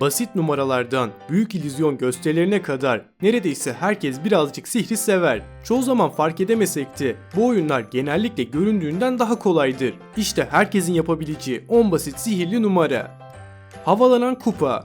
Basit numaralardan büyük illüzyon gösterilerine kadar neredeyse herkes birazcık sihri sever. Çoğu zaman fark edemesek de bu oyunlar genellikle göründüğünden daha kolaydır. İşte herkesin yapabileceği 10 basit sihirli numara. Havalanan kupa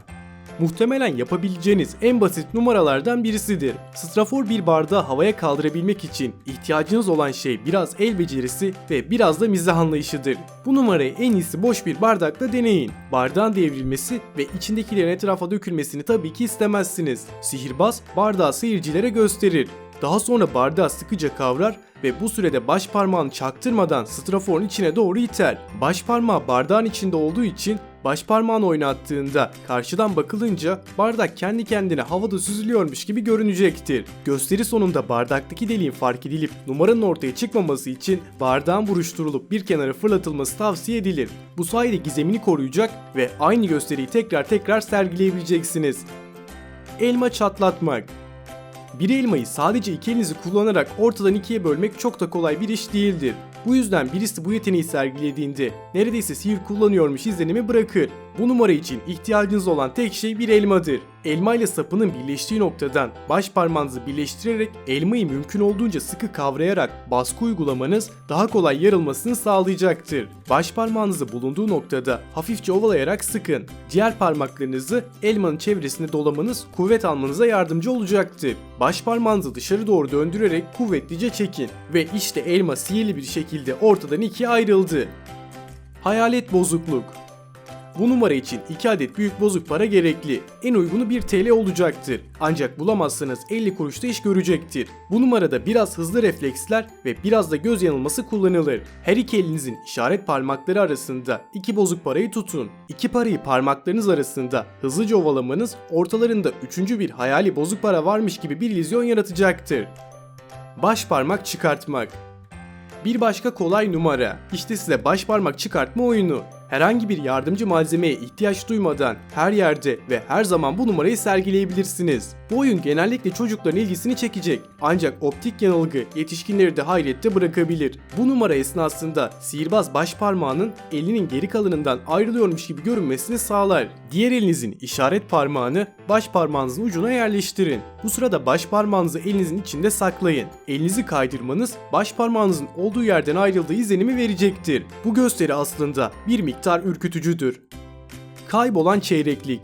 Muhtemelen yapabileceğiniz en basit numaralardan birisidir. Strafor bir bardağı havaya kaldırabilmek için ihtiyacınız olan şey biraz el becerisi ve biraz da mizah anlayışıdır. Bu numarayı en iyisi boş bir bardakla deneyin. Bardağın devrilmesi ve içindekilerin etrafa dökülmesini tabii ki istemezsiniz. Sihirbaz bardağı seyircilere gösterir. Daha sonra bardağı sıkıca kavrar ve bu sürede baş parmağını çaktırmadan straforun içine doğru iter. Baş parmağı bardağın içinde olduğu için baş parmağını oynattığında karşıdan bakılınca bardak kendi kendine havada süzülüyormuş gibi görünecektir. Gösteri sonunda bardaktaki deliğin fark edilip numaranın ortaya çıkmaması için bardağın buruşturulup bir kenara fırlatılması tavsiye edilir. Bu sayede gizemini koruyacak ve aynı gösteriyi tekrar tekrar sergileyebileceksiniz. Elma çatlatmak bir elmayı sadece iki elinizi kullanarak ortadan ikiye bölmek çok da kolay bir iş değildir. Bu yüzden birisi bu yeteneği sergilediğinde neredeyse sihir kullanıyormuş izlenimi bırakır. Bu numara için ihtiyacınız olan tek şey bir elmadır. Elma ile sapının birleştiği noktadan baş parmağınızı birleştirerek elmayı mümkün olduğunca sıkı kavrayarak baskı uygulamanız daha kolay yarılmasını sağlayacaktır. Baş parmağınızı bulunduğu noktada hafifçe ovalayarak sıkın. Diğer parmaklarınızı elmanın çevresinde dolamanız kuvvet almanıza yardımcı olacaktır. Baş parmağınızı dışarı doğru döndürerek kuvvetlice çekin ve işte elma sihirli bir şekilde ortadan ikiye ayrıldı. Hayalet bozukluk bu numara için 2 adet büyük bozuk para gerekli. En uygunu 1 TL olacaktır. Ancak bulamazsanız 50 kuruşta iş görecektir. Bu numarada biraz hızlı refleksler ve biraz da göz yanılması kullanılır. Her iki elinizin işaret parmakları arasında iki bozuk parayı tutun. İki parayı parmaklarınız arasında hızlıca ovalamanız ortalarında üçüncü bir hayali bozuk para varmış gibi bir illüzyon yaratacaktır. Baş parmak çıkartmak bir başka kolay numara. İşte size baş parmak çıkartma oyunu. Herhangi bir yardımcı malzemeye ihtiyaç duymadan her yerde ve her zaman bu numarayı sergileyebilirsiniz. Bu oyun genellikle çocukların ilgisini çekecek. Ancak optik yanılgı yetişkinleri de hayrette bırakabilir. Bu numara esnasında sihirbaz baş parmağının elinin geri kalanından ayrılıyormuş gibi görünmesini sağlar. Diğer elinizin işaret parmağını baş parmağınızın ucuna yerleştirin. Bu sırada baş parmağınızı elinizin içinde saklayın. Elinizi kaydırmanız baş parmağınızın olduğu yerden ayrıldığı izlenimi verecektir. Bu gösteri aslında bir miktar ürkütücüdür. Kaybolan çeyreklik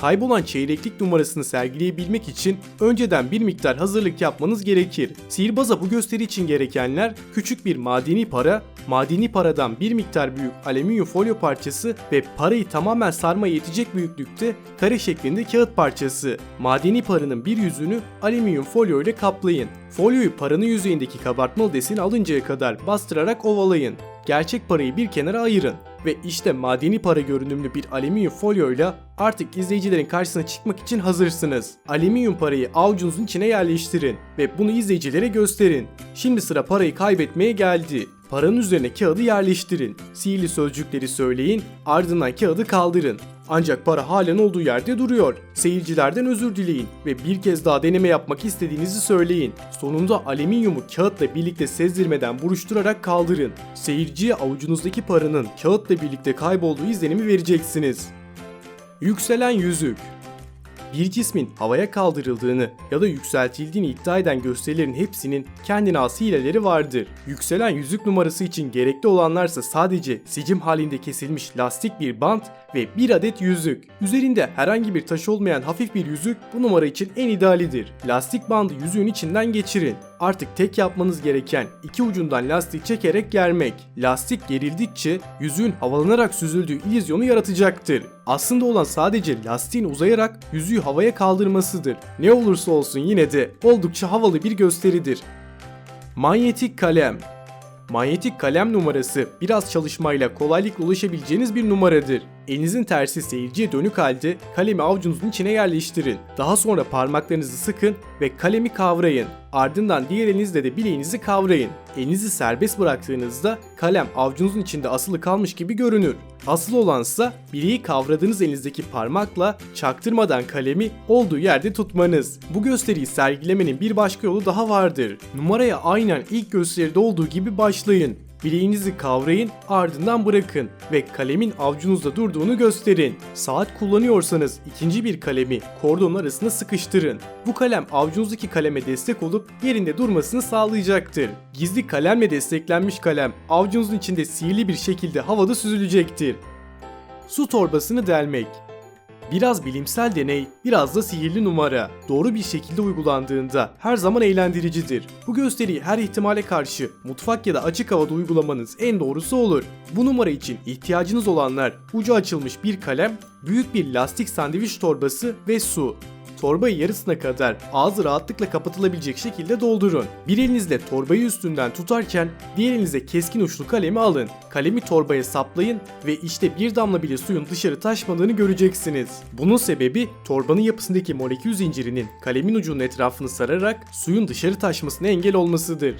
Kaybolan çeyreklik numarasını sergileyebilmek için önceden bir miktar hazırlık yapmanız gerekir. Sihirbaza bu gösteri için gerekenler küçük bir madeni para, madeni paradan bir miktar büyük alüminyum folyo parçası ve parayı tamamen sarmaya yetecek büyüklükte kare şeklinde kağıt parçası. Madeni paranın bir yüzünü alüminyum folyo ile kaplayın. Folyoyu paranın yüzeyindeki kabartmalı deseni alıncaya kadar bastırarak ovalayın. Gerçek parayı bir kenara ayırın ve işte madeni para görünümlü bir alüminyum folyoyla artık izleyicilerin karşısına çıkmak için hazırsınız. Alüminyum parayı avucunuzun içine yerleştirin ve bunu izleyicilere gösterin. Şimdi sıra parayı kaybetmeye geldi. Paranın üzerine kağıdı yerleştirin. Sihirli sözcükleri söyleyin, ardından kağıdı kaldırın. Ancak para halen olduğu yerde duruyor. Seyircilerden özür dileyin ve bir kez daha deneme yapmak istediğinizi söyleyin. Sonunda alüminyumu kağıtla birlikte sezdirmeden buruşturarak kaldırın. Seyirciye avucunuzdaki paranın kağıtla birlikte kaybolduğu izlenimi vereceksiniz. Yükselen yüzük bir cismin havaya kaldırıldığını ya da yükseltildiğini iddia eden gösterilerin hepsinin kendine has hileleri vardır. Yükselen yüzük numarası için gerekli olanlarsa sadece sicim halinde kesilmiş lastik bir bant ve bir adet yüzük. Üzerinde herhangi bir taş olmayan hafif bir yüzük bu numara için en idealidir. Lastik bandı yüzüğün içinden geçirin. Artık tek yapmanız gereken iki ucundan lastik çekerek germek. Lastik gerildikçe yüzüğün havalanarak süzüldüğü illüzyonu yaratacaktır. Aslında olan sadece lastiğin uzayarak yüzüğü havaya kaldırmasıdır. Ne olursa olsun yine de oldukça havalı bir gösteridir. Manyetik kalem Manyetik kalem numarası biraz çalışmayla kolaylıkla ulaşabileceğiniz bir numaradır. Elinizin tersi seyirciye dönük halde kalemi avucunuzun içine yerleştirin. Daha sonra parmaklarınızı sıkın ve kalemi kavrayın. Ardından diğer elinizle de bileğinizi kavrayın. Elinizi serbest bıraktığınızda kalem avucunuzun içinde asılı kalmış gibi görünür. Asıl olansa bileği kavradığınız elinizdeki parmakla çaktırmadan kalemi olduğu yerde tutmanız. Bu gösteriyi sergilemenin bir başka yolu daha vardır. Numaraya aynen ilk gösteride olduğu gibi başlayın. Bileğinizi kavrayın, ardından bırakın ve kalemin avucunuzda durduğunu gösterin. Saat kullanıyorsanız ikinci bir kalemi kordon arasına sıkıştırın. Bu kalem avucunuzdaki kaleme destek olup yerinde durmasını sağlayacaktır. Gizli kalemle desteklenmiş kalem avucunuzun içinde sihirli bir şekilde havada süzülecektir. Su torbasını delmek Biraz bilimsel deney, biraz da sihirli numara. Doğru bir şekilde uygulandığında her zaman eğlendiricidir. Bu gösteriyi her ihtimale karşı mutfak ya da açık havada uygulamanız en doğrusu olur. Bu numara için ihtiyacınız olanlar ucu açılmış bir kalem, büyük bir lastik sandviç torbası ve su. Torbayı yarısına kadar ağzı rahatlıkla kapatılabilecek şekilde doldurun. Bir elinizle torbayı üstünden tutarken diğer elinize keskin uçlu kalemi alın. Kalemi torbaya saplayın ve işte bir damla bile suyun dışarı taşmadığını göreceksiniz. Bunun sebebi torbanın yapısındaki molekül zincirinin kalemin ucunun etrafını sararak suyun dışarı taşmasına engel olmasıdır.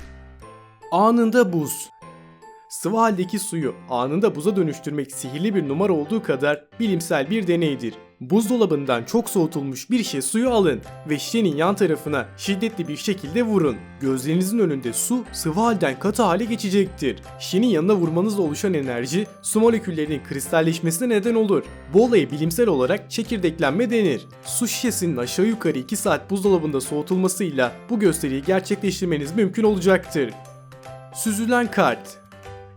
Anında buz Sıvı haldeki suyu anında buza dönüştürmek sihirli bir numara olduğu kadar bilimsel bir deneydir. Buzdolabından çok soğutulmuş bir şişe suyu alın ve şişenin yan tarafına şiddetli bir şekilde vurun. Gözlerinizin önünde su sıvı halden katı hale geçecektir. Şişenin yanına vurmanızla oluşan enerji su moleküllerinin kristalleşmesine neden olur. Bu olaya bilimsel olarak çekirdeklenme denir. Su şişesinin aşağı yukarı 2 saat buzdolabında soğutulmasıyla bu gösteriyi gerçekleştirmeniz mümkün olacaktır. Süzülen kart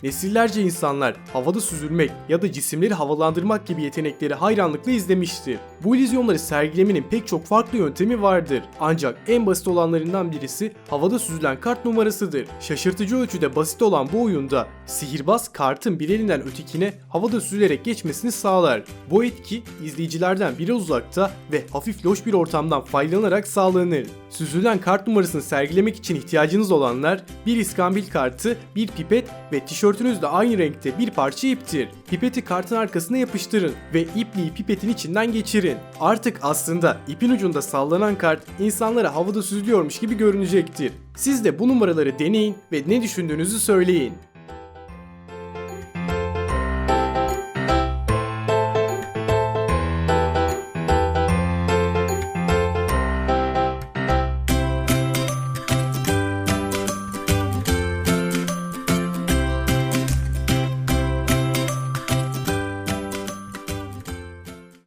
Nesillerce insanlar havada süzülmek ya da cisimleri havalandırmak gibi yetenekleri hayranlıkla izlemiştir. Bu illüzyonları sergilemenin pek çok farklı yöntemi vardır. Ancak en basit olanlarından birisi havada süzülen kart numarasıdır. Şaşırtıcı ölçüde basit olan bu oyunda sihirbaz kartın bir elinden ötekine havada süzülerek geçmesini sağlar. Bu etki izleyicilerden biraz uzakta ve hafif loş bir ortamdan faydalanarak sağlanır. Süzülen kart numarasını sergilemek için ihtiyacınız olanlar bir iskambil kartı, bir pipet ve tişörtünüz de aynı renkte bir parça iptir. Pipeti kartın arkasına yapıştırın ve ipliği pipetin içinden geçirin. Artık aslında ipin ucunda sallanan kart insanlara havada süzülüyormuş gibi görünecektir. Siz de bu numaraları deneyin ve ne düşündüğünüzü söyleyin.